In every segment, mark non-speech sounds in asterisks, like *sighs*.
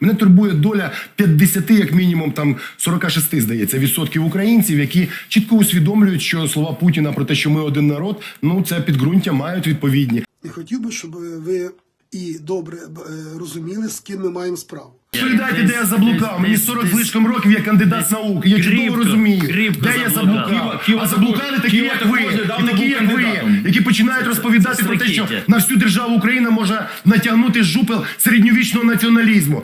Мене турбує доля 50, як мінімум, там 46, здається, відсотків українців, які чітко усвідомлюють, що слова Путіна про те, що ми один народ, ну це підґрунтя мають відповідні. І хотів би, щоб ви і добре е, розуміли, з ким ми маємо справу. Передайте, де я заблукав. Мені десь- 40 десь- злишком років, я кандидат наук. Я чудово розумію, де я заблукав. заблукав. А заблукали такі, як ви, і такі, як ви, які починають розповідати про те, що на всю державу Україна може натягнути жупел середньовічного націоналізму.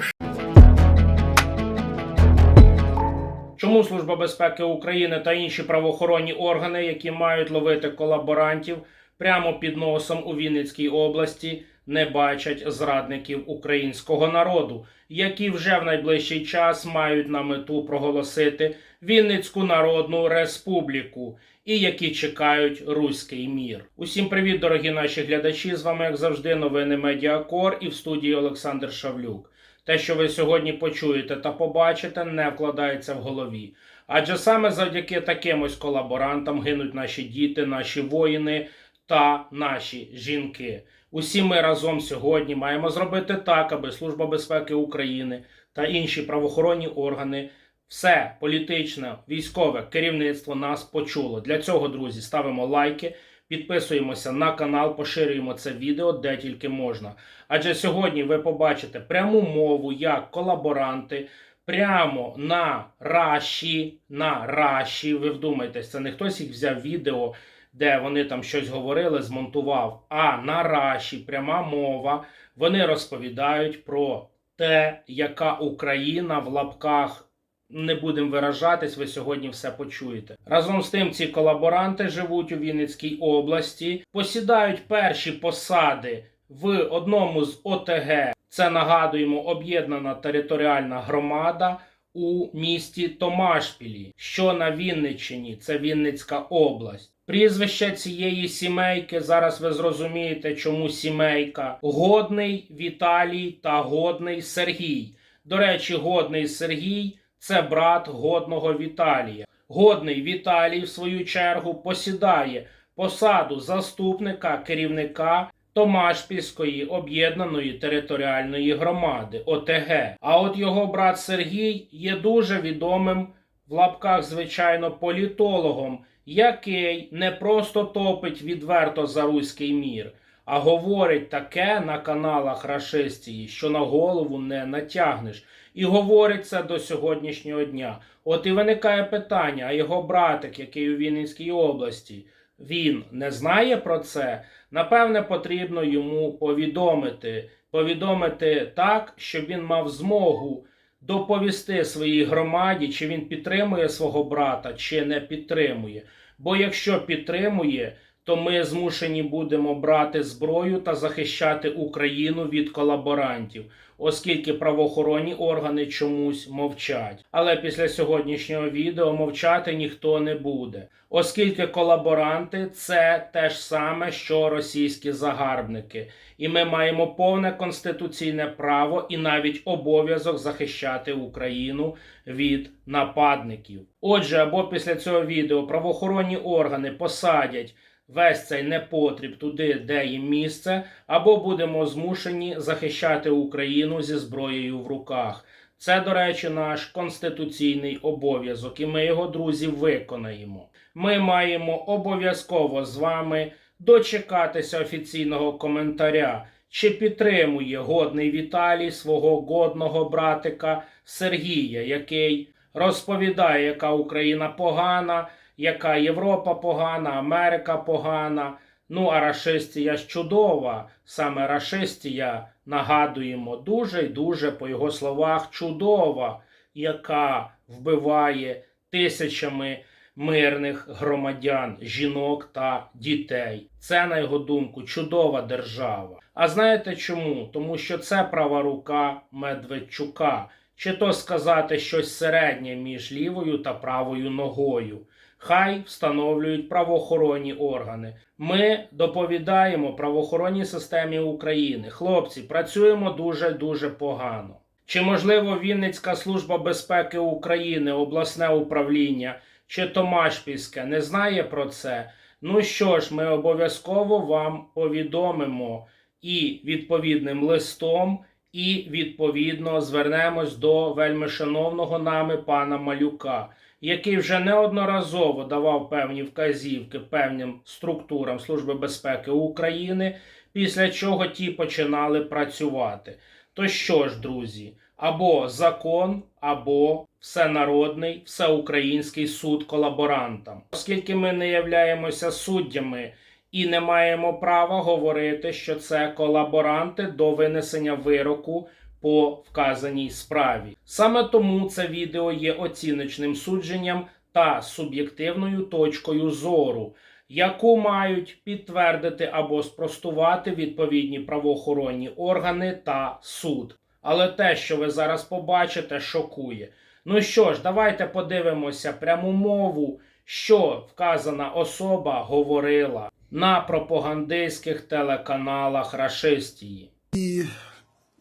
Чому Служба безпеки України та інші правоохоронні органи, які мають ловити колаборантів прямо під носом у Вінницькій області, не бачать зрадників українського народу, які вже в найближчий час мають на мету проголосити Вінницьку Народну Республіку і які чекають руський мір? Усім привіт, дорогі наші глядачі! З вами, як завжди, новини Медіакор і в студії Олександр Шавлюк. Те, що ви сьогодні почуєте та побачите, не вкладається в голові. Адже саме завдяки таким ось колаборантам гинуть наші діти, наші воїни та наші жінки. Усі ми разом сьогодні маємо зробити так, аби Служба безпеки України та інші правоохоронні органи, все політичне, військове керівництво нас почуло. Для цього, друзі, ставимо лайки, підписуємося на канал, поширюємо це відео де тільки можна. Адже сьогодні ви побачите пряму мову, як колаборанти прямо на раші, на раші. Ви вдумайтесь, це не хтось їх взяв відео, де вони там щось говорили, змонтував. А на раші, пряма мова, вони розповідають про те, яка Україна в лапках. Не будемо виражатись, ви сьогодні все почуєте. Разом з тим, ці колаборанти живуть у Вінницькій області, посідають перші посади в одному з ОТГ. Це нагадуємо об'єднана територіальна громада у місті Томашпілі, що на Вінниччині, це Вінницька область. Прізвище цієї сімейки зараз ви зрозумієте, чому сімейка годний Віталій та годний Сергій. До речі, годний Сергій це брат годного Віталія. Годний Віталій, в свою чергу, посідає посаду заступника керівника Томашпільської об'єднаної територіальної громади ОТГ. А от його брат Сергій є дуже відомим в лапках, звичайно, політологом, який не просто топить відверто за руський мір, а говорить таке на каналах рашистії, що на голову не натягнеш. І говорить це до сьогоднішнього дня. От і виникає питання: а його братик, який у Вінницькій області, він не знає про це. Напевне, потрібно йому повідомити, повідомити так, щоб він мав змогу доповісти своїй громаді, чи він підтримує свого брата, чи не підтримує. Бо якщо підтримує, то ми змушені будемо брати зброю та захищати Україну від колаборантів, оскільки правоохоронні органи чомусь мовчать. Але після сьогоднішнього відео мовчати ніхто не буде, оскільки колаборанти це те ж саме, що російські загарбники, і ми маємо повне конституційне право і навіть обов'язок захищати Україну від нападників. Отже, або після цього відео правоохоронні органи посадять весь цей непотріб туди, де їм місце, або будемо змушені захищати Україну зі зброєю в руках. Це, до речі, наш конституційний обов'язок, і ми його, друзі, виконаємо. Ми маємо обов'язково з вами дочекатися офіційного коментаря, чи підтримує годний Віталій свого годного братика Сергія, який розповідає, яка Україна погана, яка Європа погана, Америка погана. Ну, а рашистія ж чудова. Саме рашистія, нагадуємо, дуже й дуже, по його словах, чудова, яка вбиває тисячами мирних громадян, жінок та дітей. Це, на його думку, чудова держава. А знаєте чому? Тому що це права рука Медведчука, чи то сказати щось середнє між лівою та правою ногою. Хай встановлюють правоохоронні органи. Ми доповідаємо правоохоронній системі України. Хлопці, працюємо дуже дуже погано. Чи можливо Вінницька служба безпеки України, обласне управління чи Томашпільське не знає про це? Ну що ж, ми обов'язково вам повідомимо і відповідним листом, і відповідно звернемось до вельми шановного нами пана Малюка, який вже неодноразово давав певні вказівки певним структурам Служби безпеки України, після чого ті починали працювати. То що ж, друзі, або закон, або всенародний, всеукраїнський суд колаборантам. Оскільки ми не являємося суддями і не маємо права говорити, що це колаборанти до винесення вироку по вказаній справі. Саме тому це відео є оціночним судженням та суб'єктивною точкою зору, яку мають підтвердити або спростувати відповідні правоохоронні органи та суд. Але те, що ви зараз побачите, шокує. Ну що ж, давайте подивимося пряму мову, що вказана особа говорила на пропагандистських телеканалах рашистії.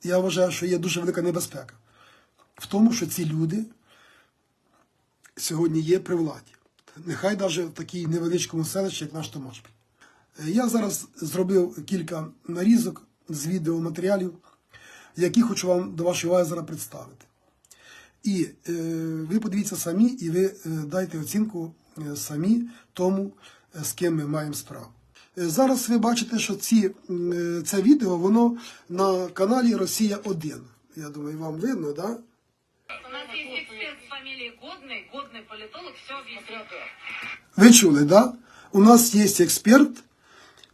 Я вважаю, що є дуже велика небезпека в тому, що ці люди сьогодні є при владі. Нехай навіть в такій невеличкому селищі, як наш Томашпіль. Е, Я зараз зробив кілька нарізок з відеоматеріалів, які хочу вам до вашої уваги зараз представити. І е, ви подивіться самі, і ви е, дайте оцінку е, самі тому, з ким ми маємо справу. Е, Зараз ви бачите, що ці, м, е, це відео воно на каналі Росія 1. Я думаю, вам видно, так? Да? У нас есть эксперт с фамилией Годный, годный политолог, все объяснит. Ви чули, да? У нас есть эксперт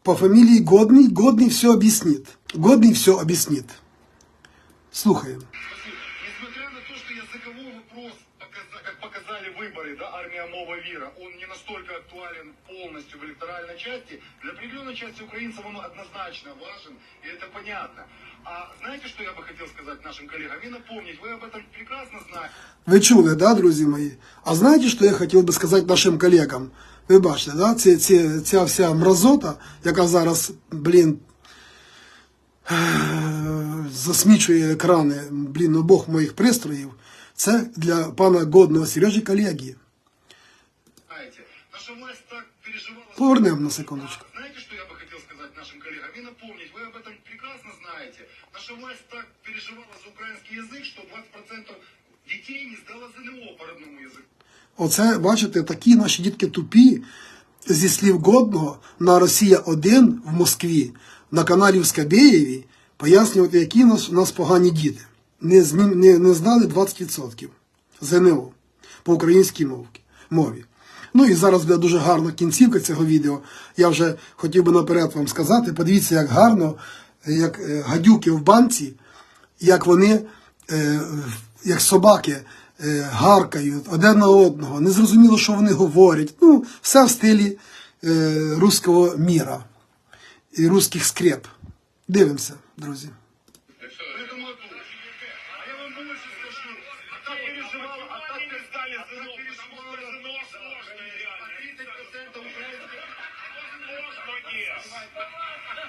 по фамилии Годный. Годный все объяснит. Годный все объяснит. Слухаем. показали выборы, да, армия Мова Вира, он не настолько актуален полностью в электоральной части, для определенной части украинцев он однозначно важен, и это понятно. А знаете, что я бы хотел сказать нашим коллегам? И напомнить, вы об этом прекрасно знаете. Ви чули, да, друзі мої? А знаєте, що я хотів би сказати нашим колегам? Ви бачите, да? Це, це, ця вся мразота, яка зараз, блін, *sighs* засмічує екрани, блін, обох моїх пристроїв, це для пана Годного Сережі колеги. Знаете, наша власть так переживала... за- Повернемо на секундочку. А Знаете, что я бы хотел сказать нашим коллегам? И напомнить, вы об этом прекрасно знаете. Наша власть так переживала за украинский язык, что 20% детей не сдала ЗНО по родному языку. Оце, бачите, такі наші дітки тупі, зі слів Годного, на Росія 1 в Москві, на каналі в Скабєєві, пояснювати, які у нас, у нас погані діти. Не, не, не знали 20% ЗНО по українській мові. Ну і зараз буде дуже гарна кінцівка цього відео. Я вже хотів би наперед вам сказати. Подивіться, як гарно, як е, гадюки в банці, як вони, е, як собаки, е, гаркають один на одного. Не зрозуміло, що вони говорять. Ну, все в стилі руського міра і руських скреп. Дивимося, друзі. выживал, а так не сдали ЗНО, потому что ЗНО сложно реально. На 30% украинских... Ну, Возможно, нет.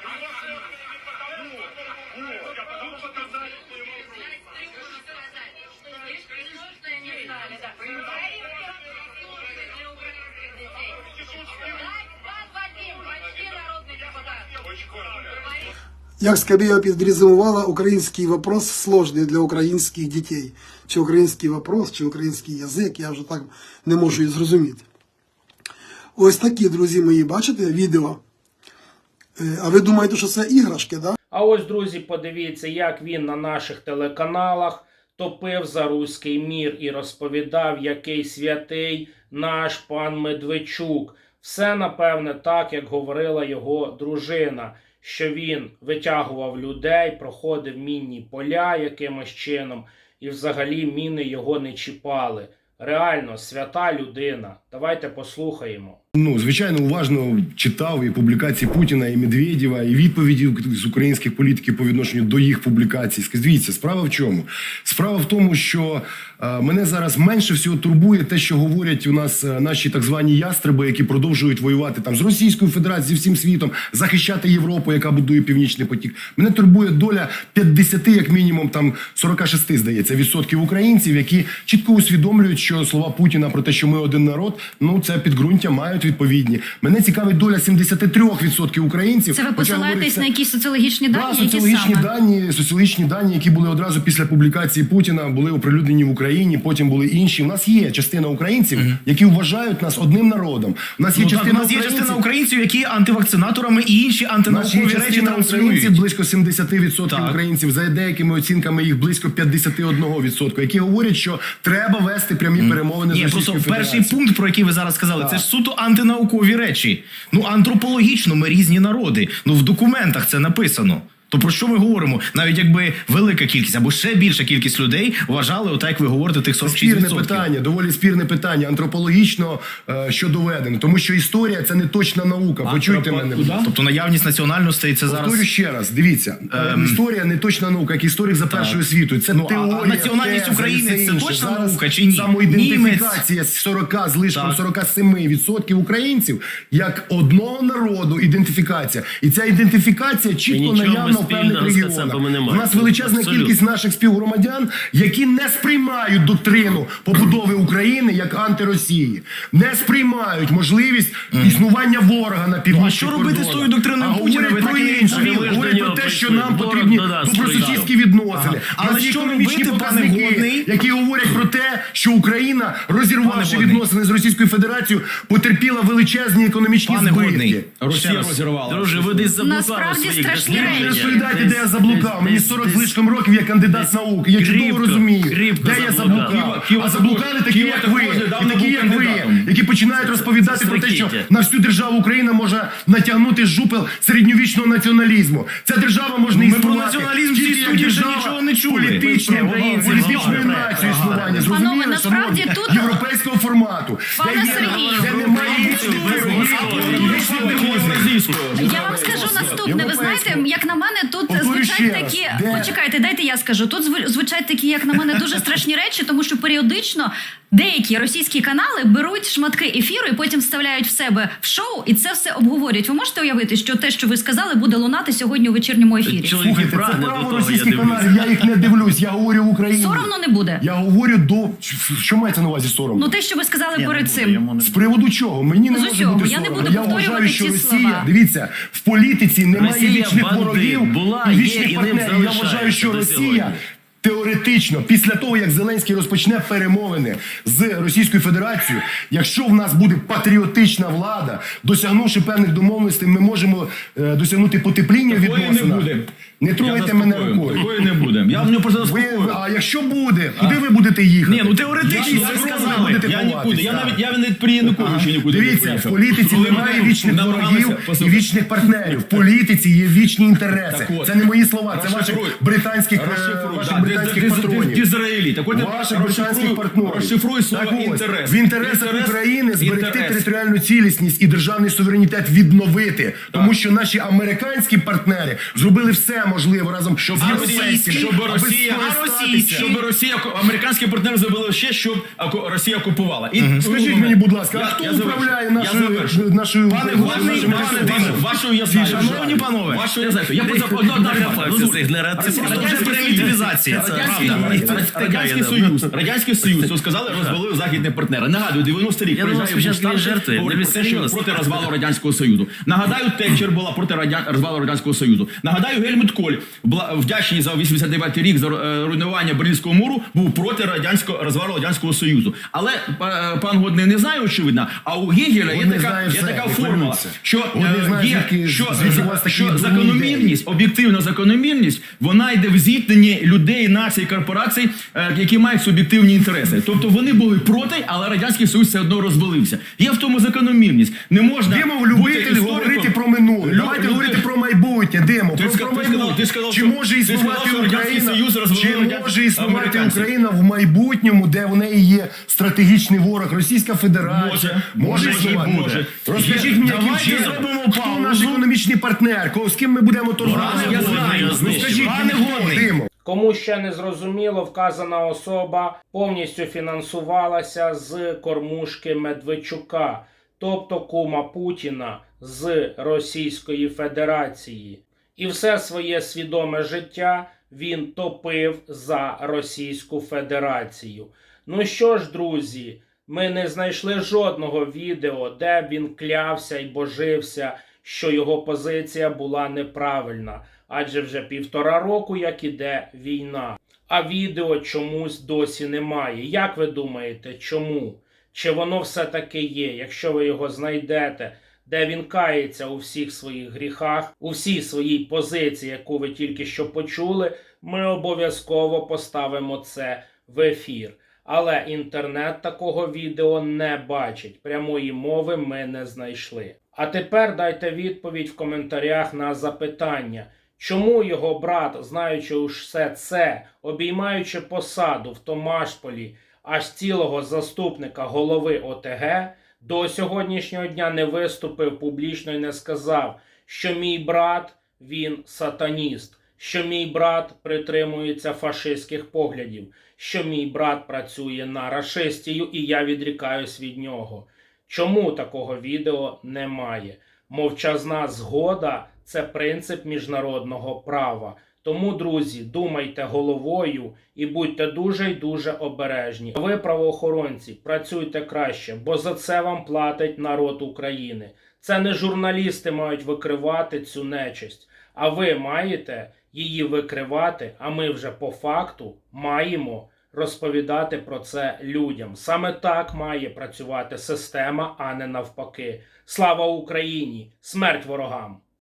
Его сложно не потому, что он а потому что показали по его Очень коротко. Як Скабєва підрезумувала, український вопрос сложний для українських дітей. Чи український вопрос, чи український язик, я вже так не можу і зрозуміти. Ось такі, друзі мої, бачите відео? Е, А ви думаєте, що це іграшки, да? А ось, друзі, подивіться, як він на наших телеканалах топив за руський мір і розповідав, який святий наш пан Медведчук. Все напевне так, як говорила його дружина, що він витягував людей, проходив мінні поля якимось чином, і взагалі міни його не чіпали. Реально, свята людина. Давайте послухаємо. Ну, звичайно, уважно читав і публікації Путіна і Медведєва, і відповіді з українських політиків по відношенню до їх публікацій. Дивіться, справа в чому? Справа в тому, що е, мене зараз менше всього турбує те, що говорять у нас е, наші так звані ястреби, які продовжують воювати там з Російською Федерацією, зі всім світом, захищати Європу, яка будує північний потік. Мене турбує доля 50, як мінімум, там 46, здається, відсотків українців, які чітко усвідомлюють, що слова Путіна про те, що ми один народ, ну це підґрунтя мають мають відповідні. Мене цікавить доля 73% українців. Це ви посилаєтесь на якісь соціологічні дані, Да, які соціологічні саме? дані, соціологічні дані, які були одразу після публікації Путіна, були оприлюднені в Україні. Потім були інші. У нас є частина українців, які вважають нас одним народом. У нас є Ну, так, частина у нас є частина українців, які антивакцинаторами і інші антинаукові речі частина транслюють. українців, близько 70% Так. українців, за деякими оцінками їх близько 51%, які говорять, що треба вести прямі перемовини з Ні, просто Російською перший пункт, про який ви зараз сказали, Так. це ж суто антинаукові речі. Ну антропологічно ми різні народи. Ну в документах це написано. То про що ми говоримо? Навіть якби велика кількість або ще більша кількість людей вважали, отак як ви говорите, тих 46%. Спірне питання, доволі спірне питання. Антропологічно е, що доведено, тому що історія це не точна наука. Почуйте мене. ласка. Тобто наявність національностей це зараз. Повторю ще раз, дивіться, е, історія не точна наука, як історик за першою світу. Це Ну, теорія. а національність України це інше. точна Зараз наука чи ні? Самоідентифікація з 40 з лишком Так. 47% українців як одного народу. Ідентифікація, і ця ідентифікація чітко наявна в певних регіонах. У нас величезна Абсолютно. кількість наших співгромадян, які не сприймають доктрину побудови України як антиросії, не сприймають можливість існування ворога на північних Ну, а що робити з тою доктриною Путіна? говорять про інше, говорять про те, що нам потрібні добросусідські відносини. Але що робити, пане Годний? які говорять про те, що Україна, розірвавши відносини з Російською Федерацією, потерпіла величезні економічні Пане збитки. Годний, Росія розірвала. Друже, ви десь заблукали Насправді страшні речі. Розповідаєте, де я заблукав. Мені десь- 40 з лишком років, я кандидат наук. Я чудово розумію, де я заблукав. А заблукали такі, як ви, і такі, як ви, які починають розповідати про те, що на всю державу Україна може натягнути жупел середньовічного націоналізму. Ця держава може не Ми про націоналізм цій студії держава нічого не чули. Політичне, політичної нації існування. Зрозуміли, шановні? тут- європейського формату. Пане Сергію. де немає Я вам скажу наступне. Ви знаєте, як на мене, тут Ще такі. Де? Почекайте, дайте я скажу. Тут зв- звучать такі, як на мене, дуже страшні речі, тому що періодично деякі російські канали беруть шматки ефіру і потім вставляють в себе в шоу, і це все обговорюють. Ви можете уявити, що те, що ви сказали, буде лунати сьогодні у вечірньому ефірі? Слухайте, це право я російських каналів, я їх не дивлюсь, я говорю в Україні. Соромно не буде. Я говорю до що мається на увазі соромно? Ну те, що ви сказали перед цим. З приводу чого? Мені не може бути Я не буду Я вважаю, повторювати що ці Росія, слова. дивіться, в політиці немає вічних ворогів Була, і є і ним. Я вважаю, що Росія. Теоретично, після того як Зеленський розпочне перемовини з Російською Федерацією, якщо в нас буде патріотична влада, досягнувши певних домовленостей, ми можемо е, досягнути потепління Такої не буде. Не трогайте мене рукою. Такої не буде. Я в нього просто Ви, а якщо буде, куди ви будете їхати? Ні, ну теоретично ви сказали. Я нікуди. Я навіть я навіть при Януковичу нікуди не Дивіться, в поїхав. політиці Коли немає вічних намагалися- ворогів і Послухайте. вічних партнерів. В політиці є вічні інтереси. Так от, Це не мої слова, це ваших розшифруй. британських, е, Розшифруй, ваших да, британських патронів. діз- Дізраїлі. Так от Ваших британських партнерів. Розшифруй слово Так інтерес. В інтересах Інтерес- України зберегти інтерес. територіальну цілісність і державний суверенітет відновити. Тому що наші американські партнери зробили все можливе разом Щоб з Росія, щоб Росія, щоб Росія, американські партнери зробили ще, щоб Росія окупувала. І Скажіть мені, будь ласка, а хто я управляє нашою нашою Пане нашою пане вашу я знаю. Шановні панове. Вашу я знаю. Я Факти цих вже примітивізація. Це Радянський, правда. Радянський Союз, Радянський Союз, ви сказали, розвалив західні партнери. Нагадую, 90 рік Я думав, приїжджає спочатку Буш старший, жартує, говорить не про те, що відстрілилось. проти розвалу Радянського Союзу. Нагадаю, Тетчер була проти радя... розвалу Радянського Союзу. Нагадаю, Гельмут Коль, була вдячний за 89 рік за е, руйнування Берлінського муру, був проти радянського розвалу Радянського Союзу. Але па- пан Годний не знає, очевидно, а у Гегеля є Годний така, знає є все, така не формула, хвилюйся. що Годний е, знає, є, звідки- що, звідки у вас такі що дурні закономірність, об'єктивна закономірність, вона йде в зіткненні людей, націй, корпорацій, е, які мають суб'єктивні інтереси. Тобто вони були проти, але радянський союз все одно розвалився. Є в тому закономірність. Не можна Димов любитель говорити про минуле. Давайте говорити про майбутнє. Димо, Ти про, про майбутнє. ти сказав, чи може існувати Україна? Союз Чи може існувати? Україна в майбутньому, де в неї є стратегічний ворог, Російська Федерація? Може, може існувати. може. Розкажіть мені, яким чином? зробимо Хто наш економічний партнер? Кого- З ким ми будемо торгувати? я знаю, Ну, скажіть Димо. Кому ще не зрозуміло, вказана особа повністю фінансувалася з кормушки Медведчука, тобто кума Путіна з Російської Федерації. І все своє свідоме життя він топив за Російську Федерацію. Ну що ж, друзі, Ми не знайшли жодного відео, де він клявся і божився, що його позиція була неправильна, адже вже півтора року, як іде війна. А відео чомусь досі немає. Як ви думаєте, чому? Чи воно все-таки є? Якщо ви його знайдете, де він кається у всіх своїх гріхах, у всій своїй позиції, яку ви тільки що почули, ми обов'язково поставимо це в ефір. Але інтернет такого відео не бачить. Прямої мови ми не знайшли. А тепер дайте відповідь в коментарях на запитання, чому його брат, знаючи уж все це, обіймаючи посаду в Томашполі, аж цілого заступника голови ОТГ, до сьогоднішнього дня не виступив публічно і не сказав, що мій брат він сатаніст, що мій брат притримується фашистських поглядів, що мій брат працює на рашистію і я відрікаюсь від нього. Чому такого відео немає? Мовчазна згода це принцип міжнародного права. Тому, друзі, думайте головою і будьте дуже й дуже обережні. Ви, правоохоронці, працюйте краще, бо за це вам платить народ України. Це не журналісти мають викривати цю нечисть, а ви маєте її викривати. А ми вже по факту маємо розповідати про це людям. Саме так має працювати система, а не навпаки. Слава Україні! Смерть ворогам!